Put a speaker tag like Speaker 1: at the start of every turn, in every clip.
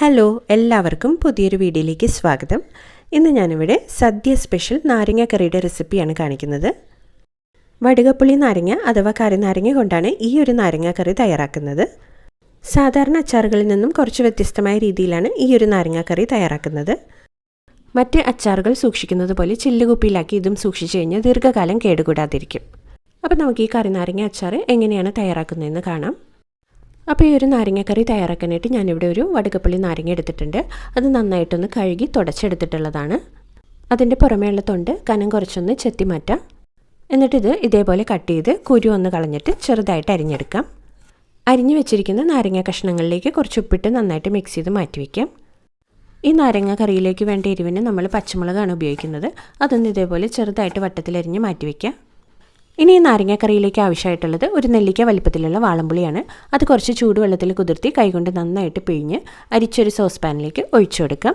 Speaker 1: Hello എല്ലാവർക്കും പുതിയൊരു വീഡിയോയിലേക്ക് സ്വാഗതം. ഇന്ന് ഞാനിവിടെ സദ്യ സ്പെഷ്യൽ നാരങ്ങ കറിയുടെ റെസിപ്പിയാണ് കാണിക്കുന്നത്. വടുകപ്പുളി നാരങ്ങ അഥവാ കറിനാരങ്ങ കൊണ്ടാണ് ഈ ഒരു നാരങ്ങ കറി തയ്യാറാക്കുന്നത്. സാധാരണ അച്ചാറുകളിൽ നിന്നും കുറച്ച് വ്യത്യസ്തമായ രീതിയിലാണ് ഈ ഒരു നാരങ്ങ കറി തയ്യാറാക്കുന്നത്. മറ്റ് അച്ചാറുകൾ സൂക്ഷിക്കുന്നത് പോലെ ചില്ലുകുപ്പിയിലാക്കി ഇതും സൂക്ഷിച്ചു കഴിഞ്ഞാൽ ദീർഘകാലം കേടുകൂടാതിരിക്കും. അപ്പോൾ നമുക്ക് ഈ കറി നാരങ്ങ അച്ചാർ എങ്ങനെയാണ് തയ്യാറാക്കുന്നതെന്ന് കാണാം. അപ്പോൾ ഈ ഒരു നാരങ്ങക്കറി തയ്യാറാക്കാനായിട്ട് ഞാനിവിടെ ഒരു വടുകപ്പള്ളി നാരങ്ങ എടുത്തിട്ടുണ്ട്. അത് നന്നായിട്ടൊന്ന് കഴുകി തുടച്ചെടുത്തിട്ടുള്ളതാണ്. അതിന്റെ പുറമേയുള്ള തൊണ്ട് കനം കുറച്ചൊന്ന് ചെത്തി മാറ്റാം. എന്നിട്ടിത് ഇതേപോലെ കട്ട് ചെയ്ത് കുരു ഒന്ന് കളഞ്ഞിട്ട് ചെറുതായിട്ട് അരിഞ്ഞെടുക്കാം. അരിഞ്ഞു വെച്ചിരിക്കുന്ന നാരങ്ങ കഷ്ണങ്ങളിലേക്ക് കുറച്ച് ഉപ്പിട്ട് നന്നായിട്ട് മിക്സ് ചെയ്ത് മാറ്റി വയ്ക്കാം ഈ നാരങ്ങ കറിയിലേക്ക് വേണ്ട എരിവിന് നമ്മൾ പച്ചമുളകാണ് ഉപയോഗിക്കുന്നത്. അതൊന്ന് ഇതേപോലെ ചെറുതായിട്ട് വട്ടത്തിലരിഞ്ഞ് മാറ്റി വയ്ക്കാം ഇനി ഈ നാരങ്ങക്കറിയിലേക്ക് ആവശ്യമായിട്ടുള്ളത് ഒരു നെല്ലിക്ക വലിപ്പത്തിലുള്ള വാളമ്പുളിയാണ് അത് കുറച്ച് ചൂടുവെള്ളത്തിൽ കുതിർത്തി കൈകൊണ്ട് നന്നായിട്ട് പിഴിഞ്ഞ് അരിച്ചൊരു സോസ് പാനിലേക്ക് ഒഴിച്ചു കൊടുക്കാം.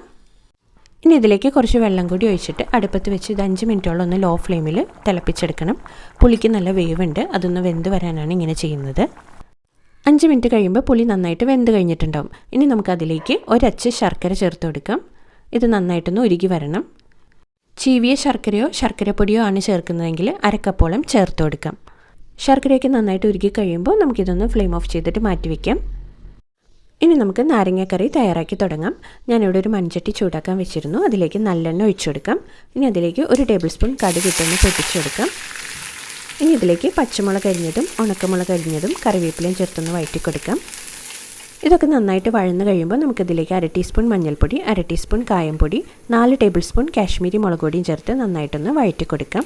Speaker 1: ഇനി ഇതിലേക്ക് കുറച്ച് വെള്ളം കൂടി ഒഴിച്ചിട്ട് അടുപ്പത്ത് വെച്ച് ഇത് അഞ്ച് മിനിറ്റോളം ഒന്ന് ലോ ഫ്ലെയിമിൽ തിളപ്പിച്ചെടുക്കണം. പുളിക്ക് നല്ല വേവുണ്ട്. അതൊന്ന് വെന്ത് വരാനാണ് ഇങ്ങനെ ചെയ്യുന്നത്. അഞ്ച് മിനിറ്റ് കഴിയുമ്പോൾ പുളി നന്നായിട്ട് വെന്ത് കഴിഞ്ഞിട്ടുണ്ടാവും. ഇനി നമുക്കതിലേക്ക് ഒരച്ച് ശർക്കര ചേർത്ത് കൊടുക്കാം. ഇത് നന്നായിട്ടൊന്ന് ഉരുകി വരണം. ചീവിയ ശർക്കരയോ ശർക്കരപ്പൊടിയോ ആണ് ചേർക്കുന്നതെങ്കിൽ അരക്കപ്പോളം ചേർത്ത് കൊടുക്കാം. ശർക്കരയൊക്കെ നന്നായിട്ട് ഉരുക്കി കഴിയുമ്പോൾ നമുക്കിതൊന്ന് ഫ്ലെയിം ഓഫ് ചെയ്തിട്ട് മാറ്റി വയ്ക്കാം ഇനി നമുക്ക് നാരങ്ങക്കറി തയ്യാറാക്കി തുടങ്ങാം. ഞാനിവിടെ ഒരു മൺചട്ടി ചൂടാക്കാൻ വെച്ചിരുന്നു. അതിലേക്ക് നല്ലെണ്ണ ഒഴിച്ചു കൊടുക്കാം. ഇനി അതിലേക്ക് ഒരു ടേബിൾ സ്പൂൺ കടുക് പൊട്ടിച്ചു കൊടുക്കാം. ഇനി ഇതിലേക്ക് പച്ചമുളക് അരിഞ്ഞതും ഉണക്കമുളക് അരിഞ്ഞതും കറിവേപ്പിലയും ചേർത്തൊന്ന് വഴറ്റി കൊടുക്കാം ഇതൊക്കെ നന്നായിട്ട് വഴന്ന് കഴിയുമ്പോൾ നമുക്കിതിലേക്ക് അര ടീസ്പൂൺ മഞ്ഞൾപ്പൊടി അര ടീസ്പൂൺ കായംപൊടി നാല് ടേബിൾ സ്പൂൺ കാശ്മീരി മുളക് പൊടിയും ചേർത്ത് നന്നായിട്ടൊന്ന് വഴറ്റി കൊടുക്കാം.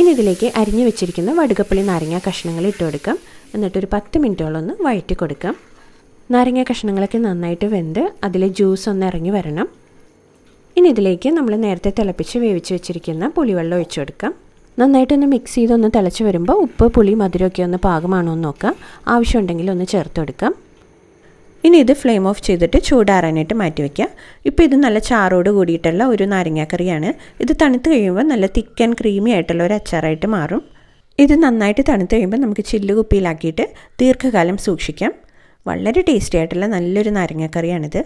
Speaker 1: ഇനി ഇതിലേക്ക് അരിഞ്ഞു വെച്ചിരിക്കുന്ന വടുകപ്പള്ളി നാരങ്ങ കഷ്ണങ്ങൾ ഇട്ട് കൊടുക്കാം. എന്നിട്ടൊരു പത്ത് മിനിറ്റോളം ഒന്ന് വഴറ്റി കൊടുക്കാം. നാരങ്ങ കഷ്ണങ്ങളൊക്കെ നന്നായിട്ട് വെന്ത് അതിലെ ജ്യൂസ് ഒന്ന് ഇറങ്ങി വരണം. ഇനി ഇതിലേക്ക് നമ്മൾ നേരത്തെ തിളപ്പിച്ച് വേവിച്ച് വെച്ചിരിക്കുന്ന പുളിവെള്ളം ഒഴിച്ചു കൊടുക്കാം. നന്നായിട്ടൊന്ന് മിക്സ് ചെയ്തൊന്ന് തിളച്ച് വരുമ്പോൾ ഉപ്പ് പുളി മധുരമൊക്കെ ഒന്ന് പാകമാണോ എന്ന് നോക്കാം. ആവശ്യമുണ്ടെങ്കിൽ ഒന്ന് ചേർത്ത് കൊടുക്കാം. ഇനി ഇത് ഫ്ലെയിം ഓഫ് ചെയ്തിട്ട് ചൂടാറാനായിട്ട് മാറ്റി വയ്ക്കുക ഇപ്പോൾ ഇത് നല്ല ചാറോട് കൂടിയിട്ടുള്ള ഒരു നാരങ്ങാക്കറിയാണ് ഇത് തണുത്ത് കഴിയുമ്പോൾ നല്ല തിക്ക് ആൻഡ് ക്രീമി ആയിട്ടുള്ള ഒരു അച്ചാറായിട്ട് മാറും. ഇത് നന്നായിട്ട് തണുത്ത് കഴിയുമ്പോൾ നമുക്ക് ചില്ല് കുപ്പിയിലാക്കിയിട്ട് ദീർഘകാലം സൂക്ഷിക്കാം. വളരെ ടേസ്റ്റി ആയിട്ടുള്ള നല്ലൊരു നാരങ്ങാക്കറിയാണിത്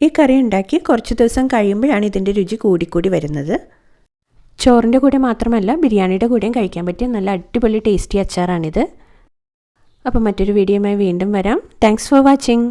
Speaker 1: ഈ കറി ഉണ്ടാക്കി കുറച്ച് ദിവസം കഴിയുമ്പോഴാണ് ഇതിന്റെ രുചി കൂടിക്കൂടി വരുന്നത്. ചോറിന്റെ കൂടെ മാത്രമല്ല ബിരിയാണിയുടെ കൂടെയും കഴിക്കാൻ പറ്റിയ നല്ല അടിപൊളി ടേസ്റ്റി അച്ചാറാണിത്. അപ്പോൾ മറ്റൊരു വീഡിയോയുമായി വീണ്ടും വരാം. Thanks for watching